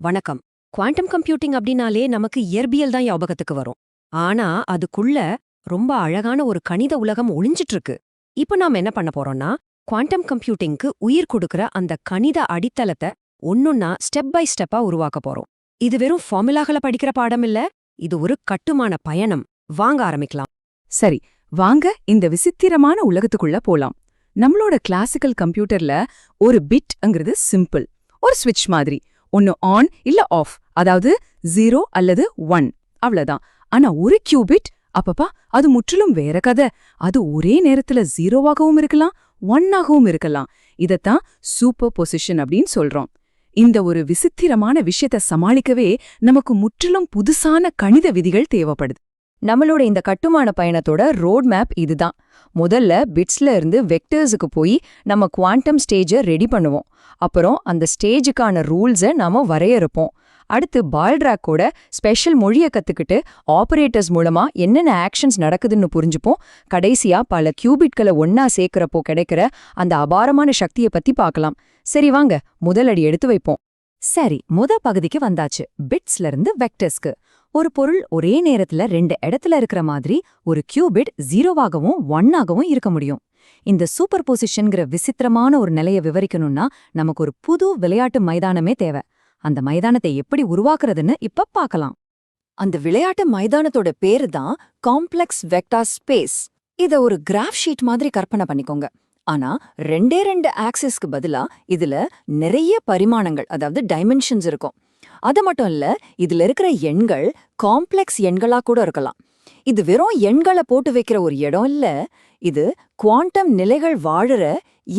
வணக்கம். Quantum computing அப்படின்னாலே நமக்கு இயற்பியல் தான் ஞாபகத்துக்கு வரும். ஆனா அதுக்குள்ள ரொம்ப அழகான ஒரு கணித உலகம் ஒளிஞ்சிட்டு இருக்கு இப்ப நாம என்ன பண்ண போறோம்னா குவாண்டம் கம்ப்யூட்டிங்க்கு உயிர் கொடுக்கற அந்த கணித அடித்தளத்தை ஒன்னொன்னா ஸ்டெப் பை ஸ்டெப்பா உருவாக்க போறோம். இது வெறும் ஃபார்முலாகளை படிக்கிற பாடம் இல்ல இது ஒரு கட்டுமான பயணம். வாங்க ஆரம்பிக்கலாம். சரி வாங்க இந்த விசித்திரமான உலகத்துக்குள்ள போலாம். நம்மளோட கிளாசிக்கல் கம்ப்யூட்டர்ல ஒரு பிட்ங்கிறது சிம்பிள். ஒரு ஸ்விட்ச் மாதிரி. ஒன்னு ஆன் இல்ல ஆஃப் அதாவது ஜீரோ அல்லது ஒன் அவ்வளவுதான். ஆனா ஒரு கியூபிட் அப்பப்பா அது முற்றிலும் வேற கதை. அது ஒரே நேரத்துல ஜீரோவாகவும் இருக்கலாம் ஒன்னாகவும் இருக்கலாம். இதத்தான் சூப்பர் பொசிஷன் அப்படின்னு சொல்றோம். இந்த ஒரு விசித்திரமான விஷயத்த சமாளிக்கவே நமக்கு முற்றிலும் புதுசான கணித விதிகள் தேவைப்படுது. நம்மளோட இந்த கட்டுமான பயணத்தோட ரோட் மேப் இதுதான். முதல்ல பிட்ஸ்ல இருந்து வெக்டர்ஸுக்கு போய் நம்ம குவாண்டம் ஸ்டேஜை ரெடி பண்ணுவோம். அப்புறம் அந்த ஸ்டேஜுக்கான ரூல்ஸை நாம வரையறுப்போம். அடுத்து பால்ட்ராக்கோட ஸ்பெஷல் மொழியை கத்துக்கிட்டு ஆபரேட்டர்ஸ் மூலமா என்னென்ன ஆக்ஷன்ஸ் நடக்குதுன்னு புரிஞ்சுப்போம். கடைசியா பல கியூபிட்களை ஒன்னா சேர்க்கறப்போ கிடைக்கிற அந்த அபாரமான சக்தியை பத்தி பார்க்கலாம். சரி வாங்க. முதலடி எடுத்து வைப்போம். சரி முத பகுதிக்கு வந்தாச்சு. பிட்ஸ்ல இருந்து வெக்டர்ஸ்க்கு. ஒரு பொருள் ஒரே நேரத்துல ரெண்டு இடத்துல இருக்கிற மாதிரி ஒரு கியூபிட் ஜீரோவாகவும் ஒன்னாகவும் இருக்க முடியும். இந்த சூப்பர் பொசிஷன்கிற விசித்திரமான ஒரு நிலையை விவரிக்கணும்னா நமக்கு ஒரு புது விளையாட்டு மைதானமே தேவை. அந்த மைதானத்தை எப்படி உருவாக்குறதுன்னு இப்ப பார்க்கலாம். அந்த விளையாட்டு மைதானத்தோட பேரு தான் காம்ப்ளெக்ஸ் வெக்டார் ஸ்பேஸ். இத ஒரு கிராஃப் ஷீட் மாதிரி கற்பனை பண்ணிக்கோங்க. ஆனா ரெண்டே ரெண்டு ஆக்சிஸ்க்கு பதிலா இதுல நிறைய பரிமாணங்கள் அதாவது டைமென்ஷன்ஸ் இருக்கும். அது மட்டும் இல்ல இதுல இருக்கிற எண்கள் காம்ப்ளெக்ஸ் எண்களா கூட இருக்கலாம். இது வெறும் எண்களை போட்டு வைக்கிற ஒரு இடம் இல்ல இது குவாண்டம் நிலைகள் வாழற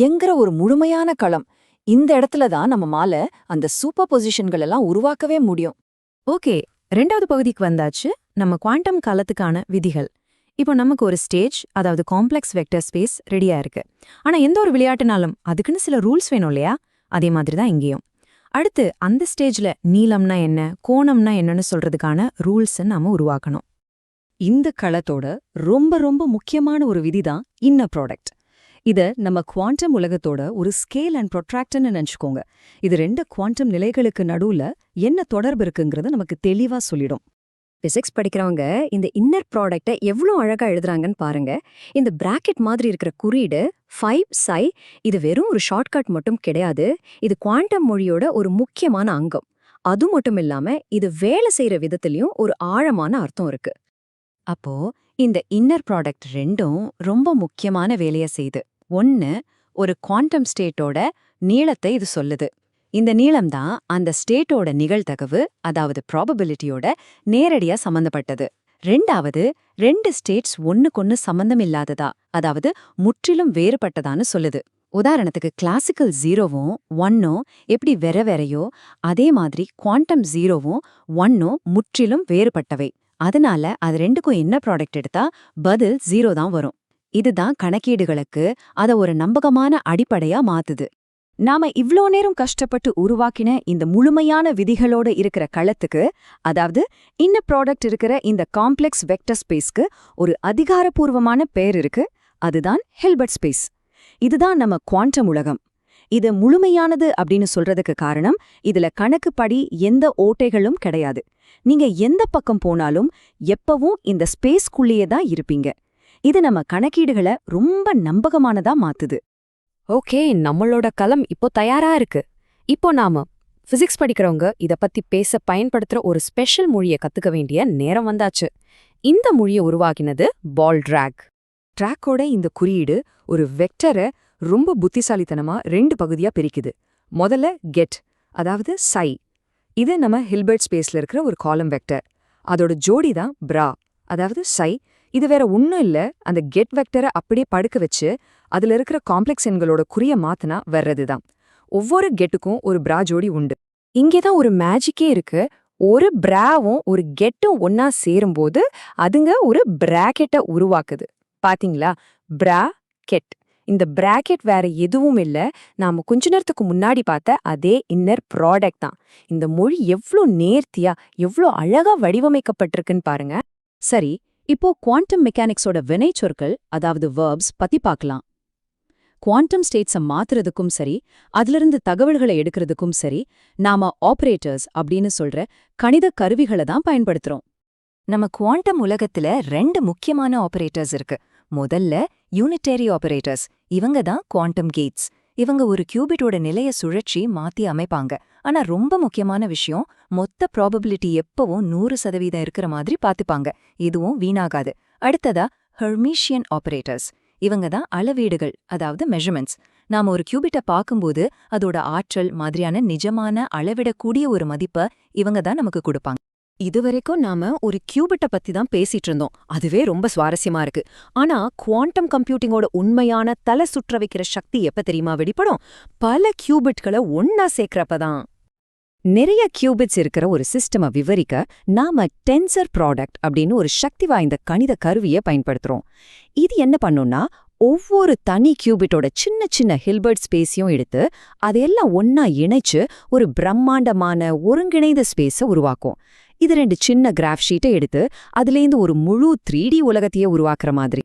எங்கிற ஒரு முழுமையான களம். இந்த இடத்துல தான் நம்ம மால அந்த சூப்பர் பொசிஷன்கள் எல்லாம் உருவாக்கவே முடியும். ஓகே ரெண்டாவது பகுதிக்கு வந்தாச்சு நம்ம குவாண்டம் காலத்துக்கான விதிகள். இப்போ நமக்கு ஒரு ஸ்டேஜ் அதாவது காம்ப்ளெக்ஸ் வெக்டர் ஸ்பேஸ் ரெடியா இருக்கு. ஆனா எந்த ஒரு விளையாட்டுனாலும் அதுக்குன்னு சில ரூல்ஸ் வேணும் இல்லையா? அதே மாதிரி தான் இங்கேயும். அடுத்து அந்த ஸ்டேஜ்ல நீளம்னா என்ன கோணம்னா என்னன்னு சொல்றதுக்கான ரூல்ஸ் நாம உருவாக்கணும். இந்த களத்தோட ரொம்ப ரொம்ப முக்கியமான ஒரு விதிதான் இன்ன ப்ராடக்ட் இத நம்ம குவாண்டம் உலகத்தோட ஒரு ஸ்கேல் அண்ட் ப்ரொட்ராக்டர்னு நினச்சிக்கோங்க. இது ரெண்டு குவாண்டம் நிலைகளுக்கு நடுவுல என்ன தொடர்பு இருக்குங்கிறத நமக்கு தெளிவா சொல்லிடும். பிசிக்ஸ் படிக்கிறவங்க இந்த இன்னர் ப்ராடக்டை எவ்வளோ அழகா எழுதுறாங்கன்னு பாருங்க. இந்த பிராக்கெட் மாதிரி இருக்கிற குறியீடு ஃபைவ் சை இது வெறும் ஒரு ஷார்ட்கட் மட்டும் கிடையாது. இது குவாண்டம் மொழியோட ஒரு முக்கியமான அங்கம். அது மட்டும் இல்லாம இது வேலை செய்யற விதத்திலயும் ஒரு ஆழமான அர்த்தம் இருக்கு. அப்போ இந்த இன்னர் ப்ராடக்ட் ரெண்டும் ரொம்ப முக்கியமான வேலையை செய்யுது ஒன்னு ஒரு குவாண்டம் ஸ்டேட்டோட நீளத்தை இது சொல்லுது. இந்த நீளம்தான் அந்த ஸ்டேட்டோட நிகழ்தகவு அதாவது ப்ராபபிலிட்டியோட நேரடியா சம்பந்தப்பட்டது. ரெண்டாவது ரெண்டு ஸ்டேட்ஸ் ஒன்னுக்கொன்னு சம்பந்தம் இல்லாததா அதாவது முற்றிலும் வேறுபட்டதான்னு சொல்லுது. உதாரணத்துக்கு கிளாசிக்கல் ஜீரோவும் ஒன்னும் எப்படி வெற வெறையோ அதே மாதிரி குவாண்டம் ஜீரோவும் ஒன்னும் முற்றிலும் வேறுபட்டவை. அதனால அது ரெண்டுக்கும் என்ன ப்ராடக்ட் எடுத்தா பதில் ஜீரோ தான் வரும். இதுதான் கணக்கீடுகளுக்கு அத ஒரு நம்பகமான அடிப்படையா மாத்துது. நாம இவ்ளோ நேரம் கஷ்டப்பட்டு உருவாக்கின இந்த முழுமையான விதிகளோட இருக்கிற களத்துக்கு அதாவது இன்ன ப்ராடக்ட் இருக்கிற இந்த காம்ப்ளெக்ஸ் வெக்டர் ஸ்பேஸ்க்கு ஒரு அதிகாரப்பூர்வமான பெயர் இருக்கு. அதுதான் ஹெல்பர்ட் ஸ்பேஸ் இதுதான் நம்ம குவாண்டம் உலகம். இது முழுமையானது அப்படின்னு சொல்றதுக்கு காரணம் இதுல கணக்குப்படி எந்த ஓட்டைகளும் கிடையாது. நீங்க எந்த பக்கம் போனாலும் எப்பவும் இந்த ஸ்பேஸ்க்குள்ளேயே தான் இருப்பீங்க. இது நம்ம கணக்கீடுகளை ரொம்ப நம்பகமானதா மாத்துது. ஓகே நம்மளோட களம் இப்போ தயாரா இருக்கு. இப்போ நாம ஃபிசிக்ஸ் படிக்கிறவங்க இத பத்தி பேச பயன்படுத்துற ஒரு ஸ்பெஷல் மொழியை கத்துக்க வேண்டிய நேரம் வந்தாச்சு. இந்த மொழியை உருவாக்கினது பால் ட்ராக் ட்ராக்கோட இந்த குறியீடு ஒரு வெக்டரை ரொம்ப புத்திசாலித்தனமா ரெண்டு பகுதியா பிரிக்குது. முதல்ல கெட் அதாவது சை இது நம்ம ஹில்பர்ட் ஸ்பேஸ்ல இருக்கிற ஒரு காலம் வெக்டர் அதோட ஜோடி தான் பிரா அதாவது சை இது வேற ஒன்றும் இல்ல. அந்த கெட் வெக்டரை அப்படியே படுக்க வச்சு அதுல இருக்கிற காம்ப்ளெக்ஸ் எண்களோட குறிய மாத்தினா வர்றது தான் ஒவ்வொரு கெட்டுக்கும் ஒரு பிரா ஜோடி உண்டு. இங்கே தான் ஒரு மேஜிக்கே இருக்கு. ஒரு பிராவும் ஒரு கெட்டும் ஒன்னா சேரும்போது அதுங்க ஒரு பிராக்கெட்டை உருவாக்குது. பாத்தீங்களா? பிரா கெட் இந்த பிராக்கெட் வேற எதுவும் இல்லை. நாம கொஞ்ச நேரத்துக்கு முன்னாடி பார்த்த அதே இன்னர் ப்ராடக்ட் தான். இந்த மொழி எவ்ளோ நேர்த்தியா எவ்ளோ அழகா வடிவமைக்கப்பட்டிருக்குன்னு பாருங்க. சரி இப்போ குவாண்டம் மெக்கானிக்ஸோட வினைச்சொற்கள் அதாவது வேர்ப்ஸ் பத்தி பார்க்கலாம். குவாண்டம் ஸ்டேட்ஸை மாத்துறதுக்கும் சரி அதிலிருந்து தகவல்களை எடுக்கிறதுக்கும் சரி நாம ஆபரேட்டர்ஸ் அப்படின்னு சொல்ற கணித கருவிகளை தான் பயன்படுத்துறோம். நம்ம குவாண்டம் உலகத்துல ரெண்டு முக்கியமான ஆபரேட்டர்ஸ் இருக்கு. முதல்ல யூனிட்டரி ஆபரேட்டர்ஸ் இவங்க தான் குவாண்டம் கேட்ஸ் இவங்க ஒரு கியூபிட்டோட நிலைய சுழற்சி மாத்தி அமைப்பாங்க. ஆனா ரொம்ப முக்கியமான விஷயம் மொத்த ப்ராபபிலிட்டி எப்பவும் நூறு சதவீதம் இருக்கிற மாதிரி பாத்துப்பாங்க இதுவும் வீணாகாது. அடுத்ததா ஹெர்மீஷியன் ஆபரேட்டர்ஸ் இவங்க தான் அளவீடுகள் அதாவது மெஷர்மெண்ட்ஸ் நாம ஒரு கியூபிட்ட பார்க்கும்போது அதோட ஆற்றல் மாதிரியான நிஜமான அளவிடக்கூடிய ஒரு மதிப்பை இவங்க தான் நமக்கு கொடுப்பாங்க. இதுவரைக்கும் நாம ஒரு கியூபிட்ட பத்தி தான் பேசிட்டு இருந்தோம் அதுவே ரொம்ப சுவாரஸ்யமா இருக்கு. ஆனா குவாண்டம் கம்ப்யூட்டிங்கோட உண்மையான தலை சுற்ற வைக்கிற சக்தி எப்ப தெரியுமா வெளிப்படும் பல கியூபிட்களை ஒன்னா சேர்க்கிறப்பதான். நிறைய கியூபிட்ஸ் இருக்கிற ஒரு சிஸ்டமை விவரிக்க நாம டென்சர் ப்ராடக்ட் அப்படின்னு ஒரு சக்தி வாய்ந்த கணித கருவியை பயன்படுத்துறோம். இது என்ன பண்ணும்னா ஒவ்வொரு தனி கியூபிட்டோட சின்ன சின்ன ஹில்பர்ட் ஸ்பேஸையும் எடுத்து அதையெல்லாம் ஒன்னா இணைச்சு ஒரு பிரம்மாண்டமான ஒருங்கிணைந்த ஸ்பேஸை உருவாக்கும். இது ரெண்டு சின்ன கிராஃப் ஷீட்டை எடுத்து அதுலேருந்து ஒரு முழு த்ரீ டி உலகத்தையே உருவாக்குற மாதிரி.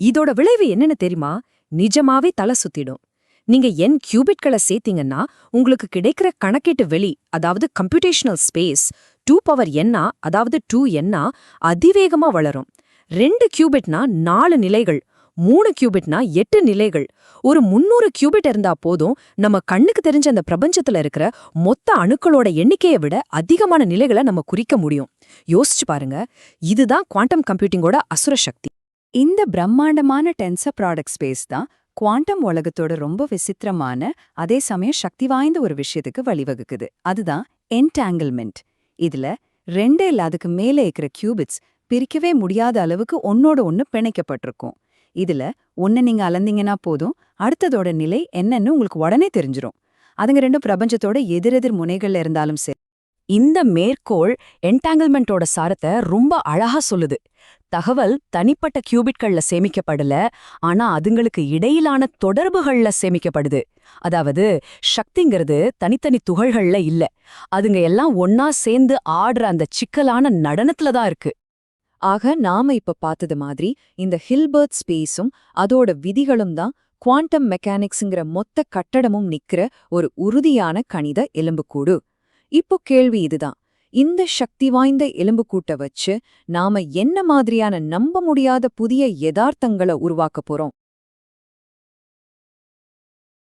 இதோட விளைவு என்னன்னு தெரியுமா? நிஜமாவே தலை சுத்திடும். நீங்க என் கியூபிட்களை சேர்த்தீங்கன்னா உங்களுக்கு கிடைக்கிற கணக்கீட்டு வெளி அதாவது கம்ப்யூட்டேஷனல் ஸ்பேஸ் டூ பவர் என்னா அதாவது டூ என்னா அதிவேகமா வளரும். ரெண்டு கியூபிட்னா நாலு நிலைகள் மூணு கியூபிட்னா எட்டு நிலைகள். ஒரு முன்னூறு கியூபிட் இருந்தா போதும் நம்ம கண்ணுக்கு தெரிஞ்ச அந்த பிரபஞ்சத்துல இருக்கிற மொத்த அணுக்களோட எண்ணிக்கையை விட அதிகமான நிலைகளை நம்ம குறிக்க முடியும். யோசிச்சு பாருங்க. இதுதான் குவாண்டம் கம்ப்யூட்டிங்கோட அசுர சக்தி. இந்த பிரம்மாண்டமான டென்சர் ப்ராடக்ட் ஸ்பேஸ் தான் குவாண்டம் உலகத்தோட ரொம்ப விசித்திரமான அதே சமயம் சக்தி வாய்ந்த ஒரு விஷயத்துக்கு வழிவகுக்குது. அதுதான் என்டாங்கிள்மெண்ட் இதுல ரெண்டு இல்ல அதுக்கு மேலே இருக்கிற கியூபிட்ஸ் பிரிக்கவே முடியாத அளவுக்கு ஒன்னோட ஒன்னு பிணைக்கப்பட்டிருக்கும். இதுல ஒன்னு நீங்க அலந்தீங்கன்னா போதும் அடுத்ததோட நிலை என்னன்னு உங்களுக்கு உடனே தெரிஞ்சிடும் அதுங்க ரெண்டும் பிரபஞ்சத்தோட எதிரெதிர் முனைகள்ல இருந்தாலும் சரி. இந்த மேற்கோள் என்டாங்கிள்மெண்டோட சாரத்தை ரொம்ப அழகா சொல்லுது. தகவல் தனிப்பட்ட கியூபிட்கள்ல சேமிக்கப்படல ஆனா அதுங்களுக்கு இடையிலான தொடர்புகள்ல சேமிக்கப்படுது. அதாவது சக்திங்கிறது தனித்தனி துகள்கள்ல இல்ல. அதுங்க எல்லாம் ஒன்னா சேர்ந்து ஆடுற அந்த சிக்கலான நடனத்துல தான் இருக்கு. ஆக நாம இப்ப பார்த்தது மாதிரி இந்த ஹில்பர்ட் ஸ்பேஸும் அதோட விதிகளும் தான் குவாண்டம் மெக்கானிக்ஸுங்கிற மொத்த கட்டடமும் நிக்கிற ஒரு உறுதியான கணித எலும்புக்கூடு. இப்போ கேள்வி இதுதான். இந்த சக்தி வாய்ந்த எலும்புக்கூட்டை வச்சு நாம என்ன மாதிரியான நம்ப முடியாத புதிய யதார்த்தங்களை உருவாக்க போறோம்?